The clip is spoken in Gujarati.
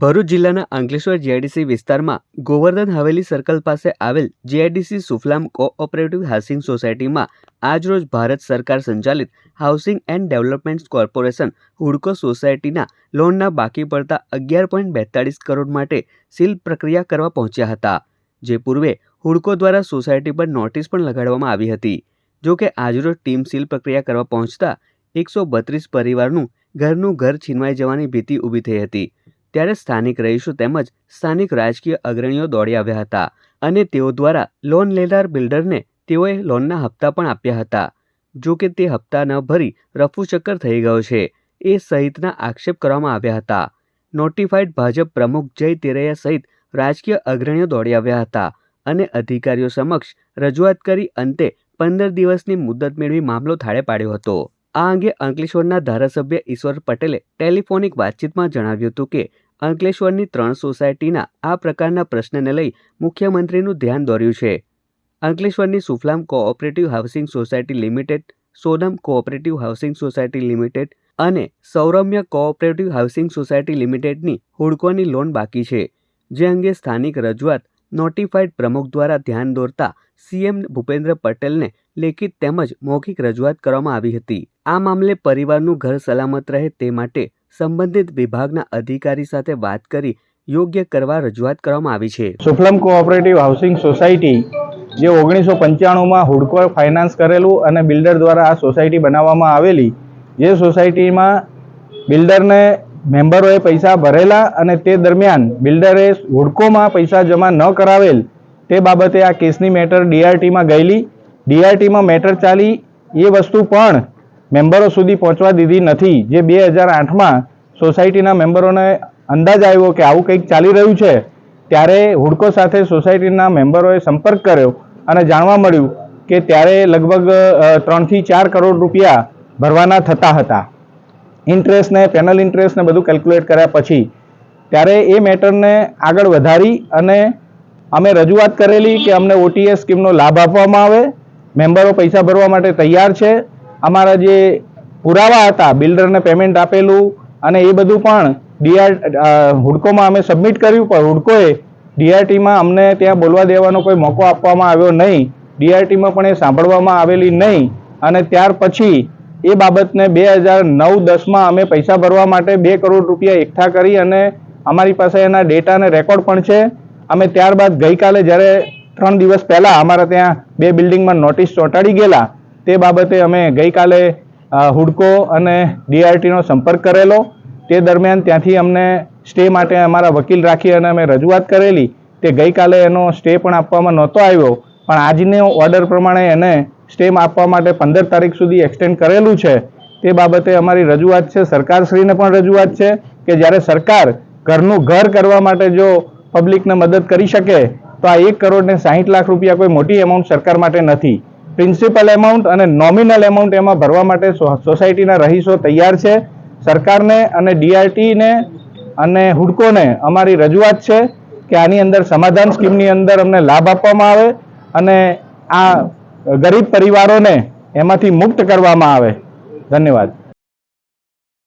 ભરૂચ જિલ્લાના અંકલેશ્વર જીઆઈડીસી વિસ્તારમાં ગોવર્ધન હવેલી સર્કલ પાસે આવેલ જીઆઈડીસી સુફલામ કોઓપરેટિવ હાઉસિંગ સોસાયટીમાં આજરોજ ભારત સરકાર સંચાલિત હાઉસિંગ એન્ડ ડેવલપમેન્ટ કોર્પોરેશન હુડકો સોસાયટીના લોનના બાકી પડતા અગિયાર પોઈન્ટ બેતાળીસ કરોડ માટે સીલ પ્રક્રિયા કરવા પહોંચ્યા હતા, જે પૂર્વે હુડકો દ્વારા સોસાયટી પર નોટિસ પણ લગાડવામાં આવી હતી. જો કે આજરોજ ટીમ સીલ પ્રક્રિયા કરવા પહોંચતા એકસો બત્રીસ પરિવારનું ઘરનું ઘર છીનવાઈ જવાની ભીતિ ઊભી થઈ હતી. ત્યારે સ્થાનિક રહીશો તેમજ સ્થાનિક રાજકીય અગ્રણીઓ દોડી આવ્યા હતા અને તેઓ દ્વારા લોન લેનાર બિલ્ડરને તેઓએ લોનના હપ્તા પણ આપ્યા હતા. જો કે તે હપ્તા ન ભરી રફુચક્કર થઈ ગયો છે. એ સહિતના આક્ષેપ કરવામાં આવ્યા હતા. નોટિફાઈડ ભાજપ પ્રમુખ જય તેરૈયા સહિત રાજકીય અગ્રણીઓ દોડી આવ્યા હતા અને અધિકારીઓ સમક્ષ રજૂઆત કરી અંતે પંદર દિવસની મુદત મેળવી મામલો થાળે પાડ્યો હતો. આ અંગે અંકલેશ્વરના ધારાસભ્ય ઈશ્વર પટેલે ટેલિફોનિક વાતચીતમાં જણાવ્યું હતું કે અંકલેશ્વરની ત્રણ સોસાયટીના આ પ્રકારના પ્રશ્નને લઈ મુખ્યમંત્રીનું ધ્યાન દોર્યું છે. અંકલેશ્વરની Suflam cooperative housing society limited, Sonam cooperative housing society limited અને સૌરમ્ય કોઓપરેટિવ હાઉસિંગ સોસાયટી લિમિટેડની હુડકોની લોન બાકી છે, જે અંગે સ્થાનિક રજૂઆત નોટિફાઈડ પ્રમુખ દ્વારા ધ્યાન દોરતા સીએમ ભૂપેન્દ્ર પટેલને લેખિત તેમજ મૌખિક રજૂઆત કરવામાં આવી હતી. આ મામલે પરિવારનું ઘર સલામત રહે તે માટે સંબંધિત વિભાગના અધિકારી સાથે વાત કરી યોગ્ય કરવા રજૂઆત કરવામાં આવી છે. સુફલમ કોઓપરેટિવ હાઉસિંગ સોસાયટી જે ઓગણીસો પંચાણુંમાં હુડકો ફાઇનાન્સ કરેલું અને બિલ્ડર દ્વારા આ સોસાયટી બનાવવામાં આવેલી, જે સોસાયટીમાં બિલ્ડરને મેમ્બરોએ પૈસા ભરેલા અને તે દરમિયાન બિલ્ડરે હુડકોમાં પૈસા જમા ન કરાવેલ તે બાબતે આ કેસની મેટર ડીઆરટીમાં ગયેલી. ડીઆરટીમાં મેટર ચાલી એ વસ્તુ પણ મેમ્બરો સુધી પહોંચવા દીધી નથી. જે બે હજાર આઠમાં સોસાયટીના મેમ્બરોને અંદાજ આવ્યો કે આવું કંઈક ચાલી રહ્યું છે, ત્યારે હુડકો સાથે સોસાયટીના મેમ્બરોએ સંપર્ક કર્યો અને જાણવા મળ્યું કે ત્યારે લગભગ ત્રણથી ચાર કરોડ રૂપિયા ભરવાના થતા હતા. ઇન્ટરેસ્ટને પેનલ ઇન્ટરેસ્ટને બધું કેલ્ક્યુલેટ કર્યા પછી ત્યારે એ મેટરને આગળ વધારી અને અમે રજૂઆત કરેલી કે અમને ઓટીએસ સ્કીમનો લાભ આપવામાં આવે. મેમ્બરો પૈસા ભરવા માટે તૈયાર છે. અમારા જે પુરાવા હતા, બિલ્ડરને પેમેન્ટ આપેલું અને એ બધું પણ ડીઆર હુડકોમાં અમે સબમિટ કર્યું, પણ હુડકોએ ડીઆરટીમાં અમને ત્યાં બોલવા દેવાનો કોઈ મોકો આપવામાં આવ્યો નહીં. ડીઆરટીમાં પણ એ સાંભળવામાં આવેલી નહીં. અને ત્યાર પછી એ બાબતને બે હજાર નવ દસમાં અમે પૈસા ભરવા માટે બે કરોડ રૂપિયા એકઠા કરી અને અમારી પાસે એના ડેટા અને રેકોર્ડ પણ છે. અમે ત્યારબાદ ગઈકાલે જ્યારે ત્રણ દિવસ પહેલાં અમારા ત્યાં બે બિલ્ડિંગમાં નોટિસ ચોંટાડી ગયેલા તે બાબતે અમે ગઈકાલે હુડકો અને ડીઆરટીનો સંપર્ક કરેલો. તે દરમિયાન ત્યાંથી અમને સ્ટે માટે અમારા વકીલ રાખી અને અમે રજૂઆત કરેલી. તે ગઈકાલે એનો સ્ટે પણ આપવામાં નહોતો આવ્યો. પણ આજનો ઓર્ડર પ્રમાણે એને સ્ટે આપવા માટે પંદર તારીખ સુધી એક્સટેન્ડ કરેલું છે. તે બાબતે અમારી રજૂઆત છે, સરકારશ્રીને પણ રજૂઆત છે કે જ્યારે સરકાર ઘરનું ઘર કરવા માટે જો પબ્લિકને મદદ કરી શકે, તો આ એક કરોડને સાહીઠ લાખ રૂપિયા કોઈ મોટી એમાઉન્ટ સરકાર માટે નથી. પ્રિન્સિપલ એમાઉન્ટ અને નોમિનલ એમાઉન્ટ એમાં ભરવા માટે સોસાયટીના રહીશો તૈયાર છે. સરકારને અને ડીઆરટીને અને હુડકોને અમારી રજૂઆત છે કે આની અંદર સમાધાન સ્કીમની અંદર અમને લાભ આપવામાં આવે અને આ ગરીબ પરિવારોને એમાંથી મુક્ત કરવામાં આવે. ધન્યવાદ.